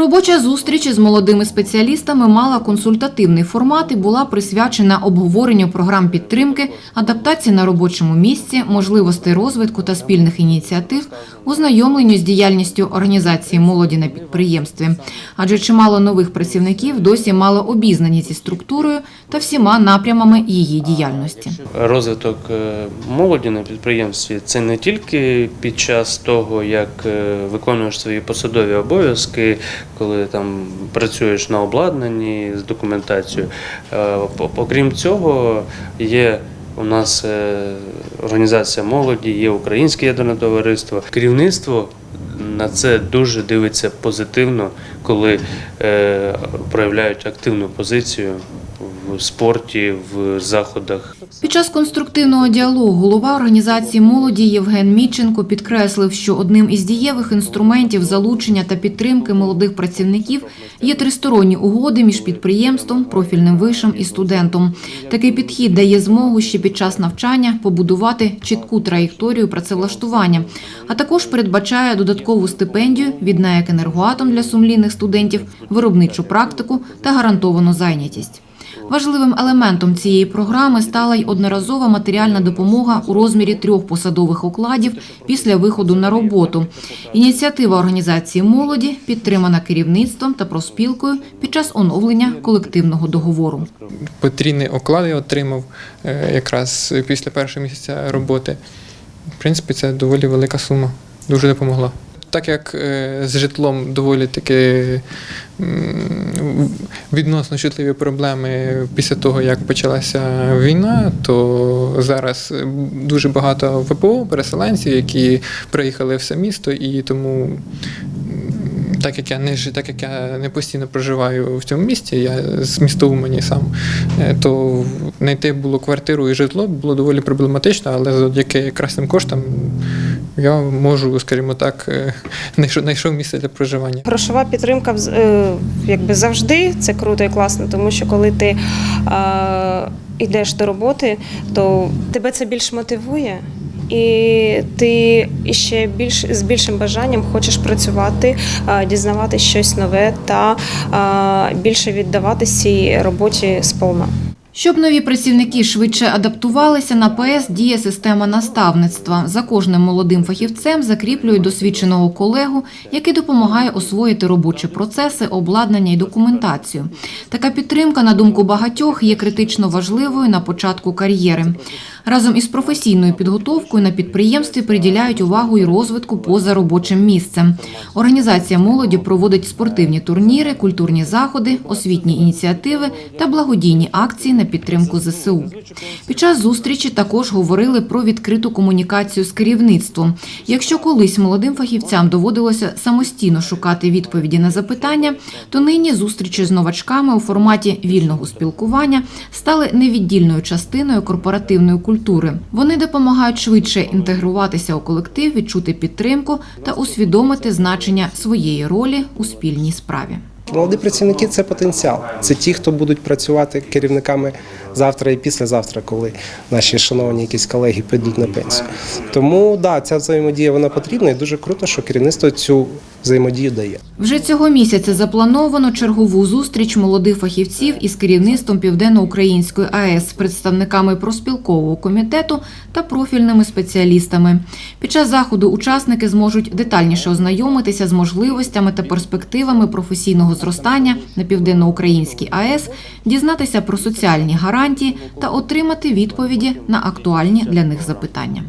Робоча зустріч із молодими спеціалістами мала консультативний формат і була присвячена обговоренню програм підтримки, адаптації на робочому місці, можливостей розвитку та спільних ініціатив, ознайомленню з діяльністю організації молоді на підприємстві. Адже чимало нових працівників досі мало обізнані зі структурою та всіма напрямами її діяльності. Розвиток е, молоді на підприємстві це не тільки під час того, як е, виконуєш свої посадові обов'язки, коли там працюєш на обладнанні з документацією. Е, Окрім цього, є у нас е, організація молоді, є Українське ядерне товариство. Керівництво на це дуже дивиться позитивно, коли е, проявляють активну позицію спорті, в заходах. Під час конструктивного діалогу голова організації молоді Євген Міченко підкреслив, що одним із дієвих інструментів залучення та підтримки молодих працівників є тристоронні угоди між підприємством, профільним вишем і студентом. Такий підхід дає змогу ще під час навчання побудувати чітку траєкторію працевлаштування, а також передбачає додаткову стипендію від НАЕК «Енергоатом» для сумлінних студентів, виробничу практику та гарантовану зайнятість. Важливим елементом цієї програми стала й одноразова матеріальна допомога у розмірі трьох посадових окладів після виходу на роботу. Ініціатива організації молоді підтримана керівництвом та проспілкою під час оновлення колективного договору. потрійний оклад я отримав е, якраз після першого місяця роботи. В принципі, це доволі велика сума, дуже допомогла. Так як е, з житлом доволі таки відносно чутливі проблеми після того, як почалася війна, то зараз е, дуже багато ВПО, переселенців, які приїхали в це місто, і тому так як я не так як я не постійно проживаю в цьому місті, я з міста Умані сам, е, то знайти було квартиру і житло було доволі проблематично, але завдяки красним коштам я можу, скажімо так, е, знайшов, знайшов місце для проживання. Грошова підтримка е, якби завжди це круто і класно, тому що коли ти е, йдеш до роботи, то тебе це більш мотивує. І ти ще більш з більшим бажанням хочеш працювати, е, дізнавати щось нове та е, більше віддавати цій роботі сповна. Щоб нові працівники швидше адаптувалися, на ПС діє система наставництва. За кожним молодим фахівцем закріплюють досвідченого колегу, який допомагає освоїти робочі процеси, обладнання і документацію. Така підтримка, на думку багатьох, є критично важливою на початку кар'єри. Разом із професійною підготовкою на підприємстві приділяють увагу і розвитку поза робочим місцем. Організація молоді проводить спортивні турніри, культурні заходи, освітні ініціативи та благодійні акції на підтримку ЗСУ. Під час зустрічі також говорили про відкриту комунікацію з керівництвом. Якщо колись молодим фахівцям доводилося самостійно шукати відповіді на запитання, то нині зустрічі з новачками у форматі вільного спілкування стали невіддільною частиною корпоративної культури. Вони допомагають швидше інтегруватися у колектив, відчути підтримку та усвідомити значення своєї ролі у спільній справі. Молоді працівники це потенціал. Це ті, хто будуть працювати керівниками завтра і післязавтра, коли наші шановні якісь колеги підуть на пенсію. Тому да, ця взаємодія вона потрібна і дуже круто, що керівництво цю взаємодію дає. Вже цього місяця заплановано чергову зустріч молодих фахівців із керівництвом Південно-Української АЕС, представниками проспілкового комітету та профільними спеціалістами. Під час заходу учасники зможуть детальніше ознайомитися з можливостями та перспективами професійного зростання на Південно-Українській АЕС, дізнатися про соціальні гарантії та отримати відповіді на актуальні для них запитання.